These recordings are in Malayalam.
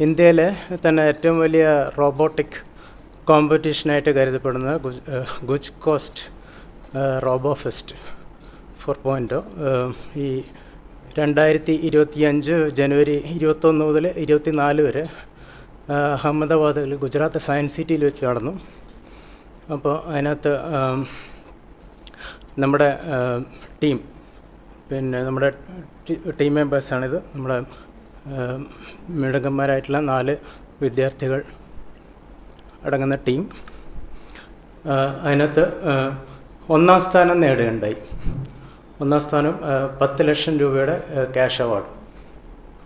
ഇന്ത്യയിലെ തന്നെ ഏറ്റവും വലിയ റോബോട്ടിക് കോമ്പറ്റീഷനായിട്ട് കരുതപ്പെടുന്ന Guj cost robo fest four പോയിന്റോ ഈ രണ്ടായിരത്തി ഇരുപത്തി അഞ്ച് ജനുവരി ഇരുപത്തൊന്ന് മുതൽ ഇരുപത്തി നാല് വരെ അഹമ്മദാബാദിൽ ഗുജറാത്ത് സയൻസ് സിറ്റിയിൽ വെച്ച് നടന്നു. അപ്പോൾ അതിനകത്ത് നമ്മുടെ ടീം പിന്നെ നമ്മുടെ ടി- മെമ്പേഴ്സാണിത്. നമ്മുടെ മിടുക്കന്മാരായിട്ടുള്ള നാല് വിദ്യാർത്ഥികൾ അടങ്ങുന്ന ടീം. അതിനകത്ത് ഒന്നാം സ്ഥാനം നേടുകയുണ്ടായി. ഒന്നാം സ്ഥാനം പത്ത് ലക്ഷം രൂപയുടെ ക്യാഷ് അവാർഡ്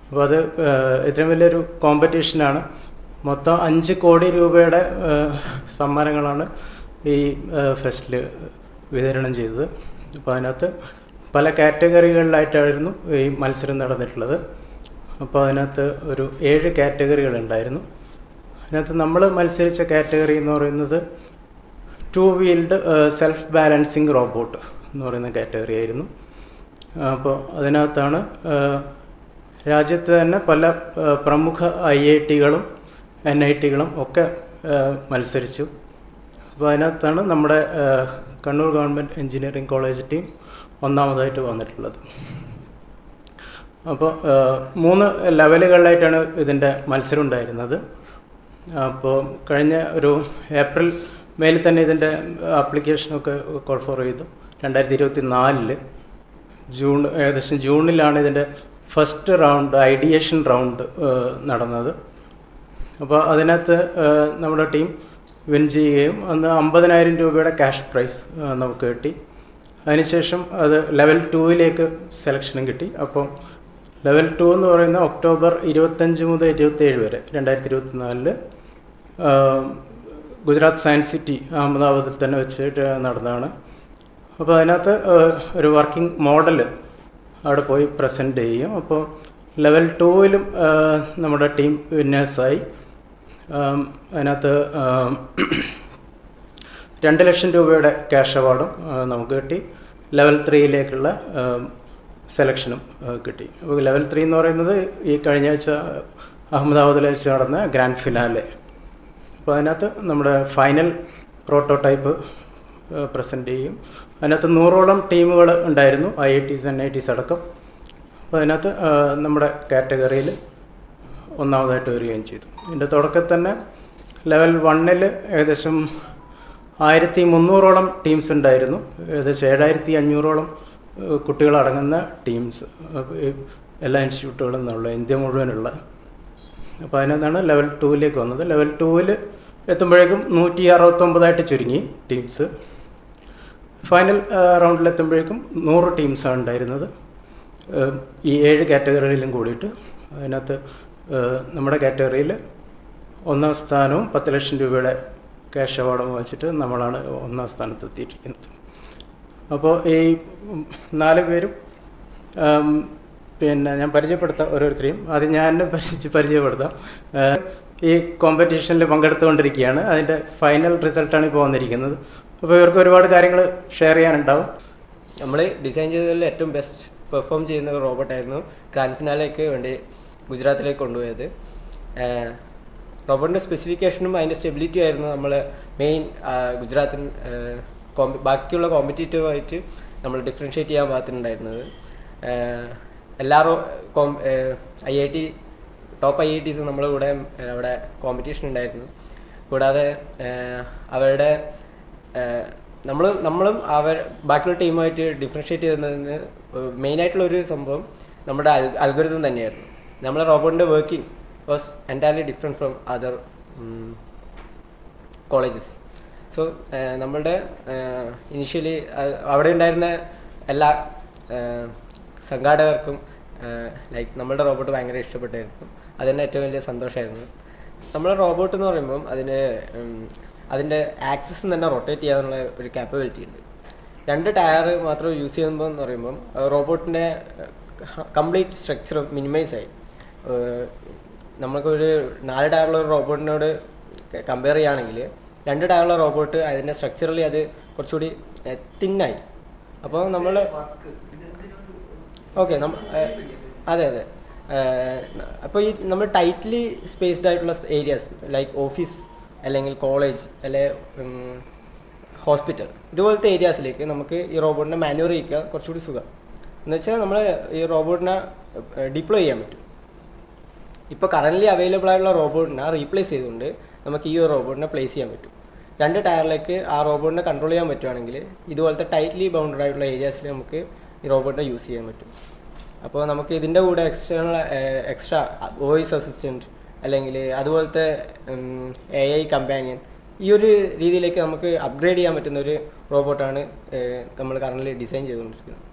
അപ്പോൾ അത് ഇത്രയും വലിയൊരു കോമ്പറ്റീഷനാണ് മൊത്തം അഞ്ച് കോടി രൂപയുടെ സമ്മാനങ്ങളാണ് ഈ ഫെസ്റ്റിൽ വിതരണം ചെയ്തത്. അപ്പോൾ അതിനകത്ത് പല കാറ്റഗറികളിലായിട്ടായിരുന്നു ഈ മത്സരം നടന്നിട്ടുള്ളത്. അപ്പോൾ അതിനകത്ത് ഒരു ഏഴ് കാറ്റഗറികൾ ഉണ്ടായിരുന്നു. അതിനകത്ത് നമ്മൾ മത്സരിച്ച കാറ്റഗറി എന്ന് പറയുന്നത് two wheeled self balancing robot എന്ന് പറയുന്ന കാറ്റഗറി ആയിരുന്നു. അപ്പോൾ അതിനകത്താണ് രാജ്യത്ത് തന്നെ പല പ്രമുഖ ഐ ഐ ടികളും എൻ ഐ ടികളും ഒക്കെ മത്സരിച്ചു. അപ്പോൾ അതിനകത്താണ് നമ്മുടെ Kannur government engineering college team ഒന്നാമതായിട്ട് വന്നിട്ടുള്ളത്. അപ്പോൾ മൂന്ന് ലെവലുകളിലായിട്ടാണ് ഇതിന്റെ മത്സരം ഉണ്ടായിരുന്നത്. അപ്പോൾ കഴിഞ്ഞ ഒരു ഏപ്രിൽ മേയിൽ തന്നെ ഇതിന്റെ ആപ്ലിക്കേഷനൊക്കെ കോൾ ഫോർ ചെയ്തു. രണ്ടായിരത്തി ഇരുപത്തി നാലിൽ ജൂൺ ഏകദേശം ജൂണിലാണ് ഇതിന്റെ ഫസ്റ്റ് റൗണ്ട് ഐഡിയേഷൻ റൗണ്ട് നടന്നത്. അപ്പോൾ അതിനകത്ത് നമ്മുടെ ടീം വിൻ ചെയ്യുകയും അന്ന് അമ്പതിനായിരം രൂപയുടെ ക്യാഷ് പ്രൈസ് നമുക്ക് കിട്ടി. അതിനുശേഷം അത് ലെവൽ ടൂവിലേക്ക് സെലക്ഷനും കിട്ടി. അപ്പോൾ ലെവൽ ടു എന്ന് പറയുന്ന ഒക്ടോബർ ഇരുപത്തഞ്ച് മുതൽ ഇരുപത്തേഴ് വരെ രണ്ടായിരത്തി ഇരുപത്തി നാലിൽ ഗുജറാത്ത് സയൻസ് സിറ്റി അഹമ്മദാബാദിൽ തന്നെ വെച്ചിട്ട് നടന്നതാണ്. അപ്പോൾ അതിനകത്ത് ഒരു വർക്കിംഗ് മോഡൽ അവിടെ പോയി പ്രസന്റ് ചെയ്യും. അപ്പോൾ ലെവൽ ടൂവിലും നമ്മുടെ ടീം വിന്നേഴ്സായി. അതിനകത്ത് രണ്ട് ലക്ഷം രൂപയുടെ ക്യാഷ് അവാർഡും നമുക്ക് കിട്ടി. ലെവൽ ത്രീയിലേക്കുള്ള സെലക്ഷനും കിട്ടി. ലെവൽ ത്രീ എന്ന് പറയുന്നത് ഈ കഴിഞ്ഞ ആഴ്ച അഹമ്മദാബാദിൽ വെച്ച് നടന്ന ഗ്രാൻഡ് ഫിനാലെ. അപ്പോൾ അതിനകത്ത് നമ്മുടെ ഫൈനൽ പ്രോട്ടോടൈപ്പ് പ്രസന്റ് ചെയ്യും. അതിനകത്ത് നൂറോളം ടീമുകൾ ഉണ്ടായിരുന്നു I I Ts N I Ts അടക്കം. അപ്പോൾ അതിനകത്ത് നമ്മുടെ കാറ്റഗറിയിൽ ഒന്നാമതായിട്ട് വരികയും ചെയ്തു. ഇതിന്റെ തുടക്കത്തിൽ തന്നെ ലെവൽ വണ്ണിൽ ഏകദേശം ആയിരത്തി മുന്നൂറോളം ടീംസ് ഉണ്ടായിരുന്നു. ഏകദേശം ഏഴായിരത്തി അഞ്ഞൂറോളം കുട്ടികളടങ്ങുന്ന ടീംസ് എല്ലാ ഇൻസ്റ്റിറ്റ്യൂട്ടുകളും എന്നുള്ള ഇന്ത്യ മുഴുവനുള്ള. അപ്പോൾ അതിനകത്താണ് ലെവൽ ടൂവിലേക്ക് വന്നത്. ലെവൽ ടൂവിൽ എത്തുമ്പോഴേക്കും നൂറ്റി അറുപത്തൊമ്പതായിട്ട് ചുരുങ്ങി ടീംസ്. ഫൈനൽ റൗണ്ടിലെത്തുമ്പോഴേക്കും നൂറ് ടീംസാണ് ഉണ്ടായിരുന്നത്. ഈ ഏഴ് കാറ്റഗറിയിലും കൂടിയിട്ട് അതിനകത്ത് നമ്മുടെ കാറ്റഗറിയിൽ ഒന്നാം സ്ഥാനവും പത്ത് ലക്ഷം രൂപയുടെ ക്യാഷ് അവാർഡും വെച്ചിട്ട് നമ്മളാണ് ഒന്നാം സ്ഥാനത്ത് എത്തിയിരിക്കുന്നത് അപ്പോൾ ഈ നാല് പേരും പിന്നെ ഞാൻ പരിചയപ്പെടുത്താം ഓരോരുത്തരെയും. അത് ഞാൻ പരിചയ പരിചയപ്പെടുത്താം. ഈ കോമ്പറ്റീഷനിൽ പങ്കെടുത്തുകൊണ്ടിരിക്കുകയാണ്. അതിന്റെ ഫൈനൽ റിസൾട്ടാണ് ഇപ്പോൾ വന്നിരിക്കുന്നത്. അപ്പോൾ ഇവർക്ക് ഒരുപാട് കാര്യങ്ങൾ ഷെയർ ചെയ്യാനുണ്ടാവും. നമ്മൾ ഡിസൈൻ ചെയ്തതിൽ ഏറ്റവും ബെസ്റ്റ് പെർഫോം ചെയ്യുന്ന റോബോട്ട് റോബോട്ടായിരുന്നു ഗ്രാൻഡ് ഫിനാലേക്ക് വേണ്ടി ഗുജറാത്തിലേക്ക് കൊണ്ടുപോയത്. റോബോട്ടിന്റെ സ്പെസിഫിക്കേഷനും അതിന്റെ സ്റ്റെബിലിറ്റി ആയിരുന്നു നമ്മൾ മെയിൻ ഗുജറാത്തിന് കോമ്പ ബാക്കിയുള്ള കോമ്പറ്റീറ്റീവായിട്ട് നമ്മൾ ഡിഫറൻഷ്യേറ്റ് ചെയ്യാൻ പാകത്തിനുണ്ടായിരുന്നത്. എല്ലാവരും com I I T top I I Ts നമ്മുടെ കൂടെ അവിടെ കോമ്പറ്റീഷൻ ഉണ്ടായിരുന്നു. കൂടാതെ അവരുടെ നമ്മൾ നമ്മളും അവർ ബാക്കിയുള്ള ടീമുമായിട്ട് ഡിഫറൻഷ്യേറ്റ് ചെയ്യുന്നതിന് മെയിനായിട്ടുള്ള ഒരു സംഭവം നമ്മുടെ അൽഗുരുതം തന്നെയായിരുന്നു. നമ്മളെ റോബോട്ടിന്റെ working was entirely different from other colleges so നമ്മളുടെ ഇനിഷ്യലി അവിടെ ഉണ്ടായിരുന്ന എല്ലാ സംഘാടകർക്കും ലൈക്ക് നമ്മളുടെ റോബോട്ട് ഭയങ്കര ഇഷ്ടപ്പെട്ടായിരുന്നു അതിന്റെ ഏറ്റവും വലിയ സന്തോഷമായിരുന്നു. നമ്മളെ റോബോട്ട് എന്ന് പറയുമ്പം അതിന് അതിന്റെ ആക്സസ് തന്നെ റൊട്ടേറ്റ് ചെയ്യാനുള്ള ഒരു കാപ്പബിലിറ്റി ഉണ്ട്. രണ്ട് ടയർ മാത്രം യൂസ് ചെയ്യുമ്പോൾ എന്ന് പറയുമ്പം റോബോട്ടിന്റെ കംപ്ലീറ്റ് സ്ട്രക്ചർ മിനിമൈസ് ആയി. നമുക്കൊരു നാല് ടയറുള്ള ഒരു റോബോട്ടിനോട് കമ്പയർ ചെയ്യുകയാണെങ്കിൽ രണ്ട് ടയറുള്ള റോബോട്ട് അതിന്റെ സ്ട്രക്ചറലി അത് കുറച്ചുകൂടി തിന്നായി അപ്പോൾ നമ്മൾ ഓക്കെ അതെ അതെ. അപ്പോൾ ഈ നമ്മൾ ടൈറ്റ്ലി സ്പേസ്ഡ് ആയിട്ടുള്ള ഏരിയാസ് ലൈക്ക് ഓഫീസ് അല്ലെങ്കിൽ കോളേജ് അല്ലെ ഹോസ്പിറ്റൽ ഇതുപോലത്തെ ഏരിയാസിലേക്ക് നമുക്ക് ഈ റോബോട്ടിനെ മാനുവർ ചെയ്യിക്കാൻ കുറച്ചുകൂടി സുഖം. എന്ന് വെച്ചാൽ നമ്മൾ ഈ റോബോട്ടിനെ ഡിപ്ലോയ് ചെയ്യാൻ പറ്റും. ഇപ്പോൾ കറന്റ്ലി അവൈലബിൾ ആയിട്ടുള്ള റോബോട്ടിനെ റീപ്ലേസ് ചെയ്തുകൊണ്ട് നമുക്ക് ഈ റോബോട്ടിനെ പ്ലേസ് ചെയ്യാൻ പറ്റും. രണ്ട് ടയറിലേക്ക് ആ റോബോട്ടിനെ കൺട്രോൾ ചെയ്യാൻ പറ്റുവാണെങ്കിൽ ഇതുപോലത്തെ ടൈറ്റ്ലി ബൗണ്ടഡ് ആയിട്ടുള്ള ഏരിയാസിൽ നമുക്ക് ഈ റോബോട്ടിനെ യൂസ് ചെയ്യാൻ പറ്റും. അപ്പോൾ നമുക്ക് ഇതിന്റെ കൂടെ എക്സ്റ്റേണൽ എക്സ്ട്രാ വോയിസ് അസിസ്റ്റന്റ് അല്ലെങ്കിൽ അതുപോലത്തെ എ ഐ കമ്പാനിയൻ ഈ ഒരു രീതിയിലേക്ക് നമുക്ക് അപ്ഗ്രേഡ് ചെയ്യാൻ പറ്റുന്ന ഒരു റോബോട്ടാണ് നമ്മൾ കറന്റ് ഡിസൈൻ ചെയ്തുകൊണ്ടിരിക്കുന്നത്.